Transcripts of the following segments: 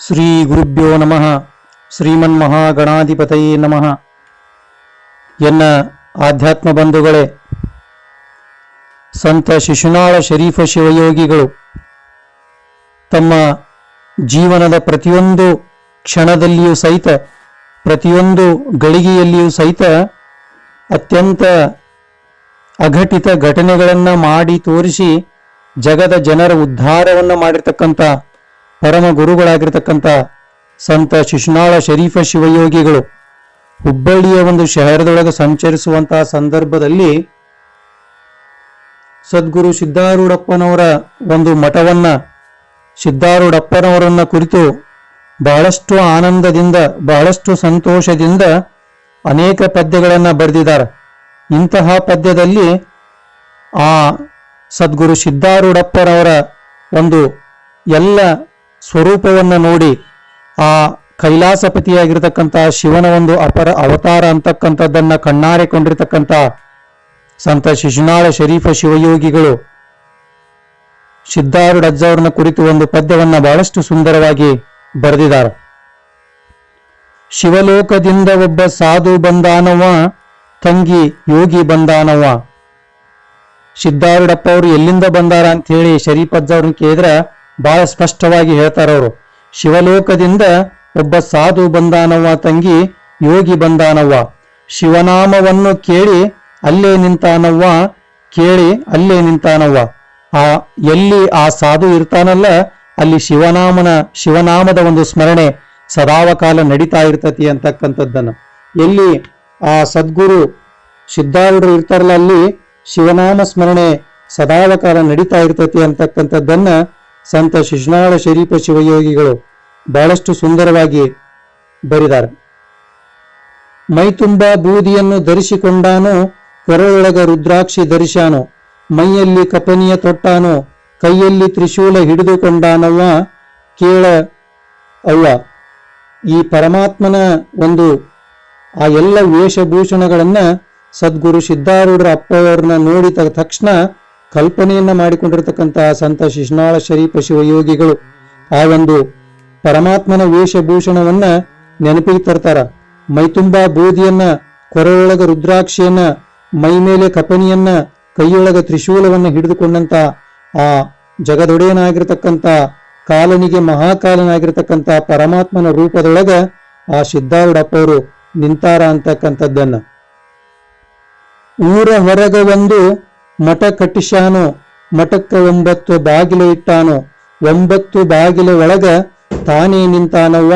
ಶ್ರೀ ಗುರುಭ್ಯೋ ನಮಃ. ಶ್ರೀಮನ್ಮಹಾಗಣಾಧಿಪತಯೇ ನಮಃ. ಎನ್ನ ಆಧ್ಯಾತ್ಮ ಬಂಧುಗಳೇ, ಸಂತ ಶಿಶುನಾಳ ಶರೀಫ ಶಿವಯೋಗಿಗಳು, ತಮ್ಮ ಜೀವನದ ಪ್ರತಿಯೊಂದು ಕ್ಷಣದಲ್ಲಿಯೂ ಸಹಿತ, ಪ್ರತಿಯೊಂದು ಗಳಿಗೆಯಲ್ಲಿಯೂ ಸಹಿತ ಅತ್ಯಂತ ಅಘಟಿತ ಘಟನೆಗಳನ್ನು ಮಾಡಿ ತೋರಿಸಿ ಜಗದ ಜನರ ಉದ್ಧಾರವನ್ನು ಮಾಡಿರ್ತಕ್ಕಂಥ ಪರಮ ಗುರುಗಳಾಗಿರ್ತಕ್ಕಂಥ ಸಂತ ಶಿಶುನಾಳ ಶರೀಫ ಶಿವಯೋಗಿಗಳು ಹುಬ್ಬಳ್ಳಿಯ ಒಂದು ಶಹರದೊಳಗೆ ಸಂಚರಿಸುವಂತಹ ಸಂದರ್ಭದಲ್ಲಿ ಸದ್ಗುರು ಸಿದ್ಧಾರೂಢಪ್ಪನವರ ಒಂದು ಮಠವನ್ನ, ಸಿದ್ಧಾರೂಢಪ್ಪನವರನ್ನ ಕುರಿತು ಬಹಳಷ್ಟು ಆನಂದದಿಂದ, ಬಹಳಷ್ಟು ಸಂತೋಷದಿಂದ ಅನೇಕ ಪದ್ಯಗಳನ್ನು ಬರೆದಿದ್ದಾರೆ. ಇಂತಹ ಪದ್ಯದಲ್ಲಿ ಆ ಸದ್ಗುರು ಸಿದ್ಧಾರೂಢಪ್ಪನವರ ಒಂದು ಎಲ್ಲ ಸ್ವರೂಪವನ್ನು ನೋಡಿ ಆ ಕೈಲಾಸಪತಿಯಾಗಿರ್ತಕ್ಕಂಥ ಶಿವನ ಒಂದು ಅಪರ ಅವತಾರ ಅಂತಕ್ಕಂಥದ್ದನ್ನ ಕಣ್ಣಾರೆ ಕೊಂಡಿರ್ತಕ್ಕಂಥ ಸಂತ ಶಿಶುನಾಳ ಶರೀಫ ಶಿವಯೋಗಿಗಳು ಸಿದ್ಧಾರೂಢ ಅಜ್ಜವ್ರನ್ನ ಕುರಿತು ಒಂದು ಪದ್ಯವನ್ನ ಬಹಳಷ್ಟು ಸುಂದರವಾಗಿ ಬರೆದಿದ್ದಾರೆ. ಶಿವಲೋಕದಿಂದ ಒಬ್ಬ ಸಾಧು ಬಂದಾನವ ತಂಗಿ ಯೋಗಿ ಬಂದಾನವ ಸಿದ್ಧಾರೂಢಪ್ಪ ಅವರು ಎಲ್ಲಿಂದ ಬಂದಾರ ಅಂತ ಹೇಳಿ ಶರೀಫ್ ಅಜ್ಜವ್ರನ್ನ ಕೇಳಿದ್ರೆ ಬಹಳ ಸ್ಪಷ್ಟವಾಗಿ ಹೇಳ್ತಾರವರು ಶಿವಲೋಕದಿಂದ ಒಬ್ಬ ಸಾಧು ಬಂದಾನವ್ವ ತಂಗಿ, ಯೋಗಿ ಬಂದಾನವ್ವ. ಶಿವನಾಮವನ್ನು ಕೇಳಿ ಅಲ್ಲೇ ನಿಂತಾನವ್ವ, ಕೇಳಿ ಅಲ್ಲೇ ನಿಂತಾನವ್ವ. ಆ, ಎಲ್ಲಿ ಆ ಸಾಧು ಇರ್ತಾನಲ್ಲ, ಅಲ್ಲಿ ಶಿವನಾಮನ, ಶಿವನಾಮದ ಒಂದು ಸ್ಮರಣೆ ಸದಾವಕಾಲ ನಡೀತಾ ಇರ್ತತಿ ಅಂತಕ್ಕಂಥದ್ದನ್ನು. ಎಲ್ಲಿ ಆ ಸದ್ಗುರು ಸಿದ್ಧಾರೂಢರು ಇರ್ತಾರಲ್ಲ ಅಲ್ಲಿ ಶಿವನಾಮ ಸ್ಮರಣೆ ಸದಾವಕಾಲ ನಡೀತಾ ಇರ್ತತಿ ಅಂತಕ್ಕಂಥದ್ದನ್ನ ಸಂತ ಶಿಶುನಾಳ ಶರೀಫ ಶಿವಯೋಗಿಗಳು ಬಹಳಷ್ಟು ಸುಂದರವಾಗಿ ಬರೆದಾರೆ. ಮೈತುಂಬ ಬೂದಿಯನ್ನು ಧರಿಸಿಕೊಂಡಾನು, ಕೊರಳೊಳಗ ರುದ್ರಾಕ್ಷಿ ಧರಿಸಾನು, ಮೈಯಲ್ಲಿ ಕಪನಿಯ ತೊಟ್ಟಾನು, ಕೈಯಲ್ಲಿ ತ್ರಿಶೂಲ ಹಿಡಿದುಕೊಂಡಾನವ್ವ ಕೇಳ ಅವ್ವ. ಈ ಪರಮಾತ್ಮನ ಒಂದು ಆ ಎಲ್ಲ ವೇಷಭೂಷಣಗಳನ್ನ ಸದ್ಗುರು ಸಿದ್ಧಾರೂಢರ ಅಪ್ಪವರನ್ನ ನೋಡಿದ ತಕ್ಷಣ ಕಲ್ಪನೆಯನ್ನ ಮಾಡಿಕೊಂಡಿರತಕ್ಕಂತಹ ಸಂತ ಶಿಶುನಾಳ ಶರೀಫ ಶಿವಯೋಗಿಗಳು ಆ ಒಂದು ಪರಮಾತ್ಮನ ವೇಷಭೂಷಣವನ್ನ ನೆನಪಿಗೆ ತರ್ತಾರ. ಮೈತುಂಬಾ ಬೂದಿಯನ್ನ, ಕೊರಳೊಳಗ ರುದ್ರಾಕ್ಷಿಯನ್ನ, ಮೈ ಮೇಲೆ ಕಪನಿಯನ್ನ ಕೈಯೊಳಗ ತ್ರಿಶೂಲವನ್ನ ಹಿಡಿದುಕೊಂಡಂತ ಆ ಜಗದೊಡೆಯನಾಗಿರ್ತಕ್ಕಂಥ ಕಾಲನಿಗೆ ಮಹಾಕಾಲನಾಗಿರ್ತಕ್ಕಂಥ ಪರಮಾತ್ಮನ ರೂಪದೊಳಗ ಆ ಸಿದ್ಧಾರೂಢಪ್ಪ ಅವರು ನಿಂತಾರ ಅಂತಕ್ಕಂಥದ್ದನ್ನ. ಊರ ಹೊರಗ ಒಂದು ಮಠ ಕಟ್ಟಿಸಾನು ಮಠಕ್ಕೆ ಒಂಬತ್ತು ಬಾಗಿಲು ಇಟ್ಟಾನು. ಒಂಬತ್ತು ಬಾಗಿಲು ಒಳಗ ತಾನೇ ನಿಂತಾನವ್ವ,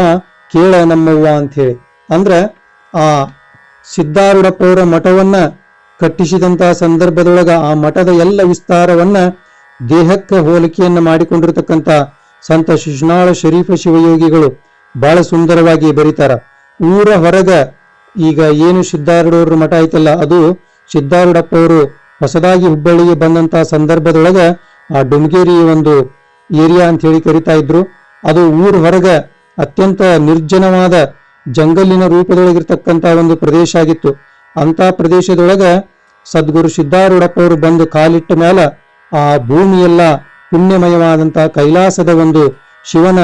ಕೇಳ ನಮ್ಮವ್ವ ಹೇಳಿ ಅಂದ್ರ ಆ ಸಿದ್ಧಾರೂಢಪ್ಪವರ ಮಠವನ್ನ ಕಟ್ಟಿಸಿದಂತಹ ಸಂದರ್ಭದೊಳಗ ಆ ಮಠದ ಎಲ್ಲ ವಿಸ್ತಾರವನ್ನ ದೇಹಕ್ಕೆ ಹೋಲಿಕೆಯನ್ನ ಮಾಡಿಕೊಂಡಿರತಕ್ಕಂತ ಸಂತ ಶಿಶುನಾಳ ಶರೀಫ ಶಿವಯೋಗಿಗಳು ಬಹಳ ಸುಂದರವಾಗಿ ಬರೀತಾರ. ಊರ ಹೊರಗ ಈಗ ಏನು ಸಿದ್ಧಾರೂಢವ್ರ ಮಠ ಐತಲ್ಲ, ಅದು ಸಿದ್ಧಾರೂಢಪ್ಪ ಅವರು ಹೊಸದಾಗಿ ಹುಬ್ಬಳ್ಳಿಗೆ ಬಂದಂತಹ ಸಂದರ್ಭದೊಳಗ ಆ ಡುಮಗೇರಿ ಒಂದು ಏರಿಯಾ ಅಂತ ಹೇಳಿ ಕರಿತಾ ಇದ್ರು. ಅದು ಊರ ಹೊರಗ ಅತ್ಯಂತ ನಿರ್ಜನವಾದ ಜಂಗಲಿನ ರೂಪದೊಳಗಿರ್ತಕ್ಕಂಥ ಒಂದು ಪ್ರದೇಶ ಆಗಿತ್ತು. ಅಂತ ಪ್ರದೇಶದೊಳಗ ಸದ್ಗುರು ಸಿದ್ಧಾರೂಢಪ್ಪ ಅವರು ಬಂದು ಕಾಲಿಟ್ಟ ಮೇಲ ಆ ಭೂಮಿಯೆಲ್ಲ ಪುಣ್ಯಮಯವಾದಂತಹ ಕೈಲಾಸದ ಒಂದು ಶಿವನ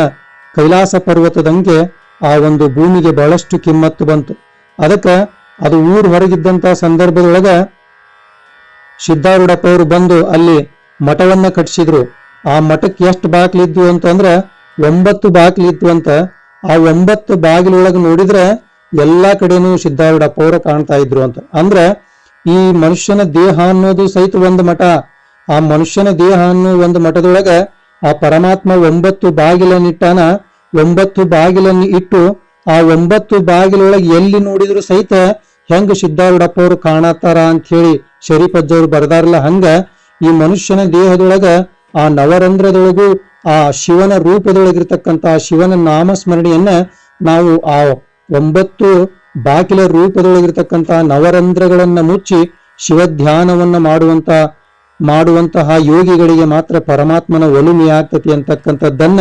ಕೈಲಾಸ ಪರ್ವತದಂಗೆ ಆ ಒಂದು ಭೂಮಿಗೆ ಬಹಳಷ್ಟು ಕಿಮ್ಮತ್ತು ಬಂತು. ಅದಕ್ಕೆ ಅದು ಊರ್ ಹೊರಗಿದ್ದಂಥ ಸಂದರ್ಭದೊಳಗ ಸಿದ್ಧಾರೂಢಪ್ಪ ಅವರು ಬಂದು ಅಲ್ಲಿ ಮಠವನ್ನ ಕಟ್ಟಿಸಿದ್ರು. ಆ ಮಠಕ್ಕೆ ಎಷ್ಟು ಬಾಗಿಲಿದ್ವು ಅಂತಂದ್ರೆ ಒಂಬತ್ತು ಬಾಗಿಲಿದ್ವು ಅಂತ. ಆ ಒಂಬತ್ತು ಬಾಗಿಲೊಳಗೆ ನೋಡಿದ್ರೆ ಎಲ್ಲಾ ಕಡೆನೂ ಸಿದ್ಧಾರೂಢಪ್ಪ ಅವರು ಕಾಣ್ತಾ ಇದ್ರು ಅಂತ. ಅಂದ್ರೆ ಈ ಮನುಷ್ಯನ ದೇಹ ಅನ್ನೋದು ಸಹಿತ ಒಂದು ಮಠ. ಆ ಮನುಷ್ಯನ ದೇಹ ಅನ್ನೋ ಒಂದು ಮಠದೊಳಗೆ ಆ ಪರಮಾತ್ಮ ಒಂಬತ್ತು ಬಾಗಿಲನ್ನಿಟ್ಟಾನ ಒಂಬತ್ತು ಬಾಗಿಲನ್ನು ಇಟ್ಟು ಆ ಒಂಬತ್ತು ಬಾಗಿಲೊಳಗೆ ಎಲ್ಲಿ ನೋಡಿದ್ರು ಸಹಿತ ಹೆಂಗ ಸಿದ್ಧಾರೂಢಪ್ಪ ಅವ್ರು ಕಾಣತಾರ ಅಂತ ಹೇಳಿ ಶರೀಫಜ್ಜವ್ರು ಬರ್ದಾರಲ್ಲ ಹಂಗ, ಈ ಮನುಷ್ಯನ ದೇಹದೊಳಗ ಆ ನವರಂಧ್ರದೊಳಗೂ ಆ ಶಿವನ ರೂಪದೊಳಗಿರ್ತಕ್ಕಂಥ ಶಿವನ ನಾಮಸ್ಮರಣೆಯನ್ನ ನಾವು ಆ ಒಂಬತ್ತು ಬಾಕಿಲ ರೂಪದೊಳಗಿರ್ತಕ್ಕಂಥ ನವರಂಧ್ರಗಳನ್ನ ಮುಚ್ಚಿ ಶಿವ ಧ್ಯಾನವನ್ನ ಮಾಡುವಂತ, ಮಾಡುವಂತಹ ಯೋಗಿಗಳಿಗೆ ಮಾತ್ರ ಪರಮಾತ್ಮನ ಒಲುಮೆಯಾಗ್ತತಿ ಅಂತಕ್ಕಂಥದ್ದನ್ನ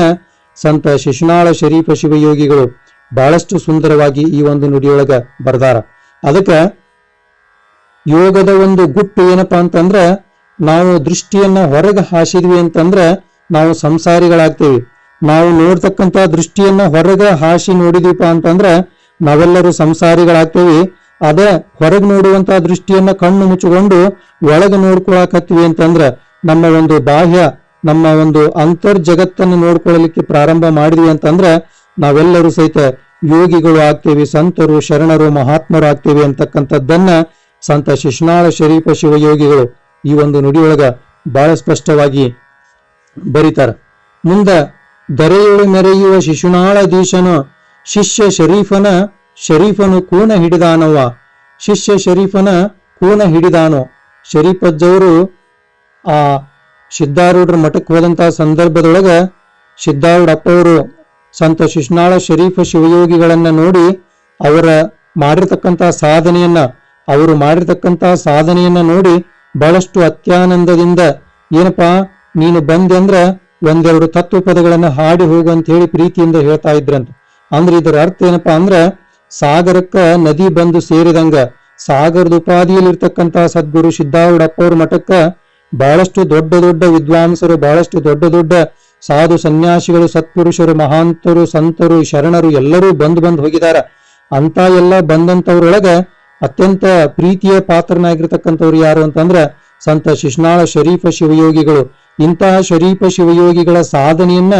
ಸಂತ ಶಿಶುನಾಳ ಶರೀಫ ಶಿವಯೋಗಿಗಳು ಬಹಳಷ್ಟು ಸುಂದರವಾಗಿ ಈ ಒಂದು ನುಡಿಯೊಳಗ ಬರ್ದಾರ. ಅದಕ್ಕ ಯೋಗದ ಒಂದು ಗುಟ್ಟು ಏನಪ್ಪಾ ಅಂತಂದ್ರೆ ನಾವು ದೃಷ್ಟಿಯನ್ನ ಹೊರಗೆ ಹಾಸಿದ್ವಿ ಅಂತಂದ್ರೆ ನಾವು ಸಂಸಾರಿಗಳಾಗ್ತೇವಿ. ನಾವು ನೋಡ್ತಕ್ಕಂತ ದೃಷ್ಟಿಯನ್ನ ಹೊರಗೆ ಹಾಸಿ ನೋಡಿದೀಪ ಅಂತಂದ್ರೆ ನಾವೆಲ್ಲರೂ ಸಂಸಾರಿಗಳಾಗ್ತೇವಿ. ಅದೇ ಹೊರಗೆ ನೋಡುವಂತ ದೃಷ್ಟಿಯನ್ನ ಕಣ್ಣು ಮುಚ್ಚಿಕೊಂಡು ಒಳಗೆ ನೋಡ್ಕೊಳಕತ್ತೀವಿ ಅಂತಂದ್ರ ನಮ್ಮ ಒಂದು ಬಾಹ್ಯ, ನಮ್ಮ ಒಂದು ಅಂತರ್ ಜಗತ್ತನ್ನು ನೋಡ್ಕೊಳ್ಳಲಿಕ್ಕೆ ಪ್ರಾರಂಭ ಮಾಡಿದ್ವಿ ಅಂತಂದ್ರೆ ನಾವೆಲ್ಲರೂ ಸಹಿತ ಯೋಗಿಗಳು ಆಗ್ತೇವೆ, ಸಂತರು, ಶರಣರು ಮಹಾತ್ಮರು ಆಗ್ತೇವೆ ಅಂತಕ್ಕಂಥದ್ದನ್ನ ಸಂತ ಶಿಶುನಾಳ ಶರೀಫ ಶಿವಯೋಗಿಗಳು ಈ ಒಂದು ನುಡಿಯೊಳಗ ಬಹಳ ಸ್ಪಷ್ಟವಾಗಿ ಬರೀತಾರ. ಮುಂದ ದರೆಯೊಳು ಮೆರೆಯುವ ಶಿಶುನಾಳಧೀಶನು ಶಿಷ್ಯ ಶರೀಫನ, ಶರೀಫನು ಕೂನ ಹಿಡಿದಾನವ ಶಿಷ್ಯ ಶರೀಫನ ಕೂನ ಹಿಡಿದಾನು. ಶರೀಫಜ್ಜವರು ಆ ಸಿದ್ಧಾರೂಢರ ಮಠಕ್ಕೆ ಹೋದಂತಹ ಸಂದರ್ಭದೊಳಗ ಸಿದ್ಧಾರೂಢ ಅವರು ಸಂತ ಶಿಶ್ನಾಳ ಶರೀಫ ಶಿವಯೋಗಿಗಳನ್ನ ನೋಡಿ ಅವರ ಮಾಡಿರ್ತಕ್ಕಂತಹ ಸಾಧನೆಯನ್ನ, ಅವರು ಮಾಡಿರ್ತಕ್ಕಂತಹ ಸಾಧನೆಯನ್ನ ನೋಡಿ ಬಹಳಷ್ಟು ಅತ್ಯಾನಂದದಿಂದ ಏನಪ್ಪಾ, ನೀನು ಬಂದೆ ಅಂದ್ರ ಒಂದೆರಡು ತತ್ವ ಪದಗಳನ್ನ ಹಾಡಿ ಹೋಗು ಅಂತ ಹೇಳಿ ಪ್ರೀತಿಯಿಂದ ಹೇಳ್ತಾ ಇದ್ರಂತ. ಅಂದ್ರೆ ಇದರ ಅರ್ಥ ಏನಪ್ಪಾ ಅಂದ್ರ ಸಾಗರಕ್ಕ ನದಿ ಬಂದು ಸೇರಿದಂಗ, ಸಾಗರದ ಉಪಾಧಿಯಲ್ಲಿರ್ತಕ್ಕಂತಹ ಸದ್ಗುರು ಸಿದ್ಧಾರೂಢಪ್ಪ ಅವ್ರ ಮಠಕ್ಕ ಬಹಳಷ್ಟು ದೊಡ್ಡ ದೊಡ್ಡ ವಿದ್ವಾಂಸರು, ಬಹಳಷ್ಟು ದೊಡ್ಡ ದೊಡ್ಡ ಸಾಧು ಸನ್ಯಾಸಿಗಳು, ಸತ್ಪುರುಷರು, ಮಹಾಂತರು, ಸಂತರು, ಶರಣರು ಎಲ್ಲರೂ ಬಂದು ಬಂದು ಹೋಗಿದಾರ ಅಂತ ಎಲ್ಲ ಬಂದಂಥವ್ರೊಳಗೆ ಅತ್ಯಂತ ಪ್ರೀತಿಯ ಪಾತ್ರನಾಗಿರ್ತಕ್ಕಂಥವ್ರು ಯಾರು ಅಂತಂದ್ರೆ ಸಂತ ಶಿಶ್ನಾಳ ಶರೀಫ ಶಿವಯೋಗಿಗಳು. ಇಂತಹ ಶರೀಫ ಶಿವಯೋಗಿಗಳ ಸಾಧನೆಯನ್ನ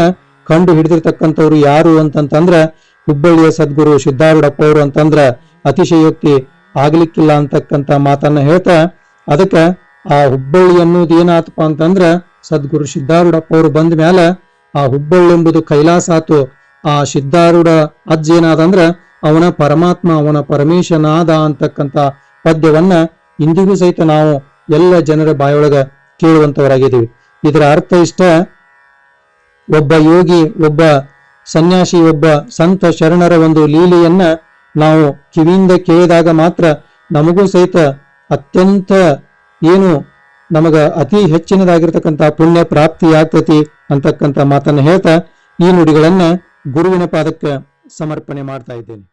ಕಂಡು ಹಿಡಿದಿರ್ತಕ್ಕಂಥವ್ರು ಯಾರು ಅಂತಂತಂದ್ರೆ ಹುಬ್ಬಳ್ಳಿಯ ಸದ್ಗುರು ಸಿದ್ಧಾರೂಢಪ್ಪ ಅವರು ಅಂತಂದ್ರೆ ಅತಿಶಯೋಕ್ತಿ ಆಗ್ಲಿಕ್ಕಿಲ್ಲ ಅಂತಕ್ಕಂಥ ಮಾತನ್ನ ಹೇಳ್ತಾ ಅದಕ್ಕೆ ಆ ಹುಬ್ಬಳ್ಳಿ ಅನ್ನೋದು ಏನಾತಪ್ಪ ಅಂತಂದ್ರ ಸದ್ಗುರು ಸಿದ್ಧಾರೂಢಪ್ಪ ಅವರು ಬಂದ ಮೇಲೆ ಆ ಹುಬ್ಬಳ್ಳಿ ಎಂಬುದು ಕೈಲಾಸ ಆತು. ಆ ಸಿದ್ಧಾರೂಢ ಅಜ್ಜ ಏನಾದಂದ್ರ, ಅವನ ಪರಮಾತ್ಮ, ಅವನ ಪರಮೇಶನಾದ ಅಂತಕ್ಕಂತ ಪದ್ಯವನ್ನ ಇಂದಿಗೂ ಸಹಿತ ನಾವು ಎಲ್ಲ ಜನರ ಬಾಯೊಳಗ ಕೇಳುವಂತವರಾಗಿದ್ದೀವಿ. ಇದರ ಅರ್ಥ ಇಷ್ಟ, ಒಬ್ಬ ಯೋಗಿ, ಒಬ್ಬ ಸನ್ಯಾಸಿ, ಒಬ್ಬ ಸಂತ ಶರಣರ ಒಂದು ಲೀಲೆಯನ್ನ ನಾವು ಕಿವಿಯಿಂದ ಕೇಳಿದಾಗ ಮಾತ್ರ ನಮಗೂ ಸಹಿತ ಅತ್ಯಂತ ಏನು ನಮಗ ಅತಿ ಹೆಚ್ಚಿನದಾಗಿರ್ತಕ್ಕಂಥ ಪುಣ್ಯ ಪ್ರಾಪ್ತಿ ಆಗ್ತತಿ ಅಂತಕ್ಕಂಥ ಮಾತನ್ನು ಹೇಳ್ತಾ ಈ ನುಡಿಗಳನ್ನ ಗುರುವಿನ ಪಾದಕ್ಕೆ ಸಮರ್ಪಣೆ ಮಾಡ್ತಾ ಇದ್ದೇನೆ.